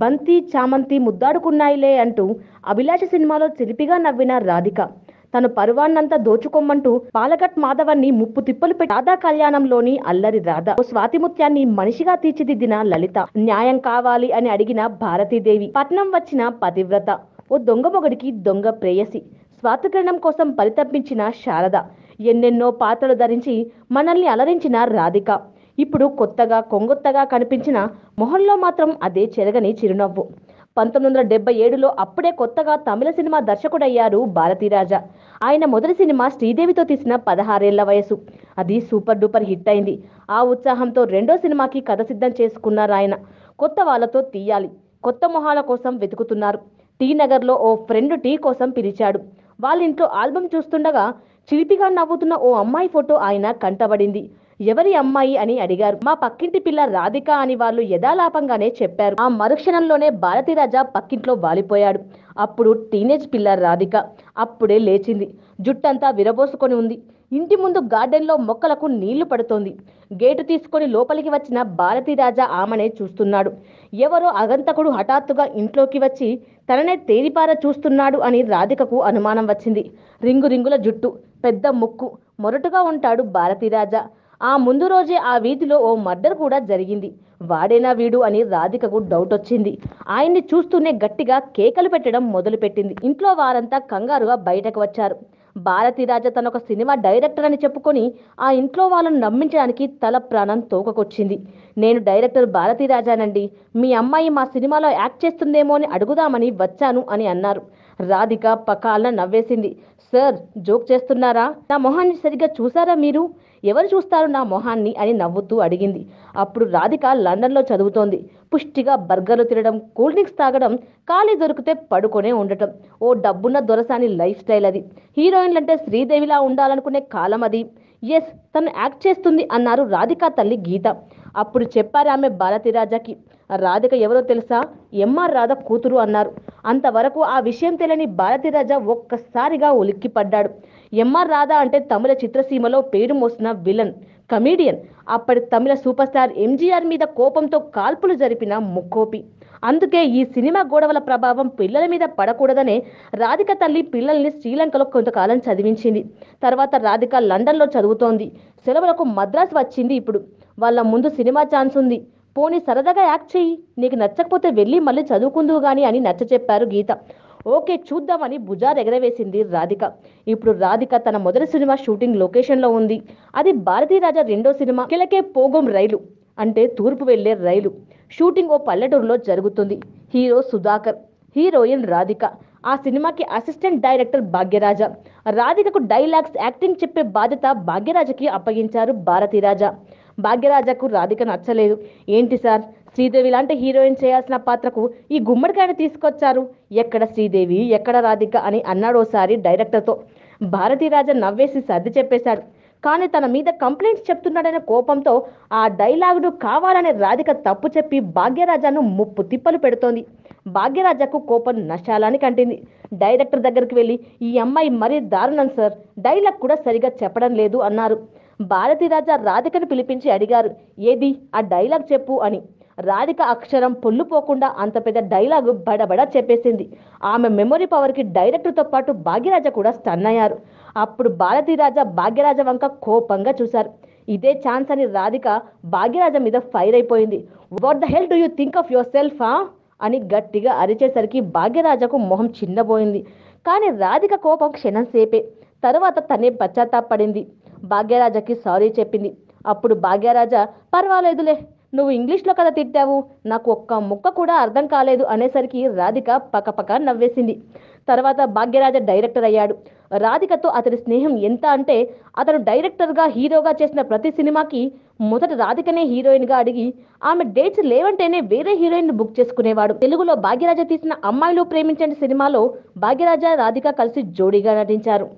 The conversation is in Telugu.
బంతి చామంతి ముద్దాడుకున్నాయిలే అంటూ అభిలాష సినిమాలో చిలిపిగా నవ్విన రాధిక. తను పరువాన్నంతా దోచుకోమంటూ పాలగట్ మాధవన్ని ముప్పు తిప్పలు పెట్టి రాధా కళ్యాణంలోని అల్లరి రాధ ఓ స్వాతిముత్యాన్ని మనిషిగా తీర్చిదిద్దిన లలిత. న్యాయం కావాలి అని అడిగిన భారతీదేవి. పట్నం వచ్చిన పతివ్రత. ఓ దొంగ మొగడికి దొంగ ప్రేయసి. స్వాతిగ్రహణం కోసం పరితపించిన శారద. ఎన్నెన్నో పాత్రలు ధరించి మనల్ని అలరించిన రాధిక. ఇప్పుడు కొత్తగా కొంగొత్తగా కనిపించిన మొహంలో మాత్రం అదే చెరగని చిరునవ్వు. పంతొమ్మిది వందల డెబ్బై ఏడులో అప్పుడే కొత్తగా తమిళ సినిమా దర్శకుడయ్యారు భారతీరాజా. ఆయన మొదటి సినిమా శ్రీదేవితో తీసిన పదహారేళ్ళ వయసు. అది సూపర్ డూపర్ హిట్ అయింది. ఆ ఉత్సాహంతో రెండో సినిమాకి కథ సిద్ధం చేసుకున్నారు ఆయన. కొత్త వాళ్ళతో తీయాలి. కొత్త మొహాల కోసం వెతుకుతున్నారు. టీ నగర్లో ఓ ఫ్రెండ్ టీ కోసం పిలిచాడు. వాళ్ళ ఇంట్లో ఆల్బమ్ చూస్తుండగా చిలిపిగా నవ్వుతున్న ఓ అమ్మాయి ఫోటో ఆయన కంటబడింది. ఎవరి అమ్మాయి అని అడిగారు. మా పక్కింటి పిల్ల రాధిక అని వాళ్ళు యథాలాపంగానే చెప్పారు. ఆ మరుక్షణంలోనే భారతీరాజా పక్కింట్లో వాలిపోయాడు. అప్పుడు టీనేజ్ పిల్ల రాధిక అప్పుడే లేచింది. జుట్టంతా విరబోసుకొని ఉంది. ఇంటి ముందు గార్డెన్లో మొక్కలకు నీళ్ళు పడుతోంది. గేటు తీసుకొని లోపలికి వచ్చిన భారతీరాజా ఆమెనే చూస్తున్నాడు. ఎవరో అగంతకుడు హఠాత్తుగా ఇంట్లోకి వచ్చి తననే తేరిపార చూస్తున్నాడు అని రాధికకు అనుమానం వచ్చింది. రింగు రింగుల జుట్టు పెద్ద ముక్కు మొరటుగా ఉంటాడు భారతీరాజా. ఆ ముందు రోజే ఆ వీధిలో ఓ మర్డర్ కూడా జరిగింది. వాడేనా వీడు అని రాధికకు డౌట్ వచ్చింది. ఆయన్ని చూస్తూనే గట్టిగా కేకలు పెట్టడం మొదలుపెట్టింది. ఇంట్లో వారంతా కంగారుగా బయటకు వచ్చారు. భారతీరాజ తన ఒక సినిమా డైరెక్టర్ అని చెప్పుకొని ఆ ఇంట్లో వాళ్ళను నమ్మించడానికి తల ప్రాణం తోకకొచ్చింది. నేను డైరెక్టర్ భారతీరాజానండి. మీ అమ్మాయి మా సినిమాలో యాక్ట్ చేస్తుందేమో అని అడుగుదామని వచ్చాను అని అన్నారు. రాధిక పకాలన నవ్వేసింది. సార్ జోక్ చేస్తున్నారా? నా మొహాన్ని సరిగ్గా చూసారా మీరు? ఎవరు చూస్తారు నా మొహాన్ని? అని నవ్వుతూ అడిగింది. అప్పుడు రాధిక లండన్లో చదువుతోంది. పుష్టిగా బర్గర్లు తినడం కూల్ డ్రింక్స్ తాగడం ఖాళీ దొరికితే పడుకొనే ఉండటం. ఓ డబ్బున్న దొరసాని లైఫ్ స్టైల్ అది. హీరోయిన్లంటే శ్రీదేవిలా ఉండాలనుకునే కాలం అది. ఎస్ తను యాక్ట్ చేస్తుంది అన్నారు రాధిక తల్లి గీత. అప్పుడు చెప్పారు ఆమె భారతీరాజాకి రాధిక ఎవరో తెలుసా? ఎంఆర్ రాధ కూతురు అన్నారు. అంతవరకు ఆ విషయం తెలియని భారతీరాజా ఒక్కసారిగా ఉలిక్కిపడ్డాడు. ఎంఆర్ రాధ అంటే తమిళ చిత్రసీమలో పేరు మోసిన విలన్ కమీడియన్. అప్పటి తమిళ సూపర్ స్టార్ ఎంజీఆర్ మీద కోపంతో కాల్పులు జరిపిన ముక్కోపి. అందుకే ఈ సినిమా గొడవల ప్రభావం పిల్లల మీద పడకూడదనే రాధిక తల్లి పిల్లల్ని శ్రీలంకలో కొంతకాలం చదివించింది. తర్వాత రాధిక లండన్లో చదువుతోంది. సెలవులకు మద్రాసు వచ్చింది ఇప్పుడు. వాళ్ళ ముందు సినిమా ఛాన్స్ ఉంది. పోనీ సరదాగా యాక్ట్ చెయ్యి. నీకు నచ్చకపోతే వెళ్ళి మళ్ళీ చదువుకుందువు గాని అని నచ్చ చెప్పారు గీత. ఓకే చూద్దామని భుజార్ ఎగరవేసింది రాధిక. ఇప్పుడు రాధిక తన మొదటి సినిమా షూటింగ్ లొకేషన్లో ఉంది. అది భారతీరాజా రెండో సినిమా కిలకే పోగం రైలు అంటే తూర్పు వెళ్ళే రైలు. షూటింగ్ ఓ పల్లెటూరులో జరుగుతుంది. Hero Sudhakar heroine Radhika. ఆ సినిమాకి అసిస్టెంట్ డైరెక్టర్ భాగ్యరాజా. రాధికకు డైలాగ్స్ యాక్టింగ్ చెప్పే బాధ్యత భాగ్యరాజకి అప్పగించారు భారతీరాజా. భాగ్యరాజాకు రాధిక నచ్చలేదు. ఏంటి సార్? శ్రీదేవి లాంటి హీరోయిన్ చేయాల్సిన పాత్రకు ఈ గుమ్మడికాయను తీసుకొచ్చారు. ఎక్కడ శ్రీదేవి ఎక్కడ రాధిక అని అన్నాడోసారి డైరెక్టర్తో. భారతీరాజా నవ్వేసి సర్ది చెప్పేశాడు. కానీ తన మీద కంప్లైంట్స్ చెప్తున్నాడనే కోపంతో ఆ డైలాగును కావాలనే రాధిక తప్పు చెప్పి భాగ్యరాజాను ముప్పు తిప్పలు పెడుతోంది. భాగ్యరాజాకు కోపం నశాలని కంటింది. డైరెక్టర్ దగ్గరికి వెళ్ళి ఈ అమ్మాయి మరీ దారుణం సార్. డైలాగ్ కూడా సరిగా చెప్పడం లేదు అన్నారు. భారతీరాజా రాధికను పిలిపించి అడిగారు. ఏది? ఆ డైలాగ్ చెప్పు అని. రాధిక అక్షరం పొల్లుపోకుండా అంత పెద్ద డైలాగు బడబడా చెప్పేసింది. ఆమె మెమొరీ పవర్కి డైరెక్టర్తో పాటు భాగ్యరాజ కూడా స్టన్ అయ్యారు. అప్పుడు భారతీరాజా భాగ్యరాజ వంక కోపంగా చూశారు. ఇదే ఛాన్స్ అని రాధిక భాగ్యరాజ మీద ఫైర్ అయిపోయింది. What the hell do you think of yourself అని గట్టిగా అరిచేసరికి భాగ్యరాజకు మొహం చిన్నబోయింది. కానీ రాధిక కోపం క్షణం సేపే. తర్వాత తనే పశ్చాత్తాపడింది. భాగ్యరాజకి సారీ చెప్పింది. అప్పుడు భాగ్యరాజ పర్వాలేదులే నువ్వు ఇంగ్లీష్లో కదా తిట్టావు. నాకు ఒక్క ముక్క కూడా అర్థం కాలేదు అనేసరికి రాధిక పకపక నవ్వేసింది. తర్వాత భాగ్యరాజ డైరెక్టర్ అయ్యాడు. రాధికతో అతడి స్నేహం ఎంత అంటే అతను డైరెక్టర్గా హీరోగా చేసిన ప్రతి సినిమాకి మొదట రాధికనే హీరోయిన్గా అడిగి ఆమె డేట్స్ లేవంటేనే వేరే హీరోయిన్ బుక్ చేసుకునేవాడు. తెలుగులో భాగ్యరాజ తీసిన అమ్మాయిలు ప్రేమించండి సినిమాలో భాగ్యరాజ రాధిక కలిసి జోడీగా నటించారు.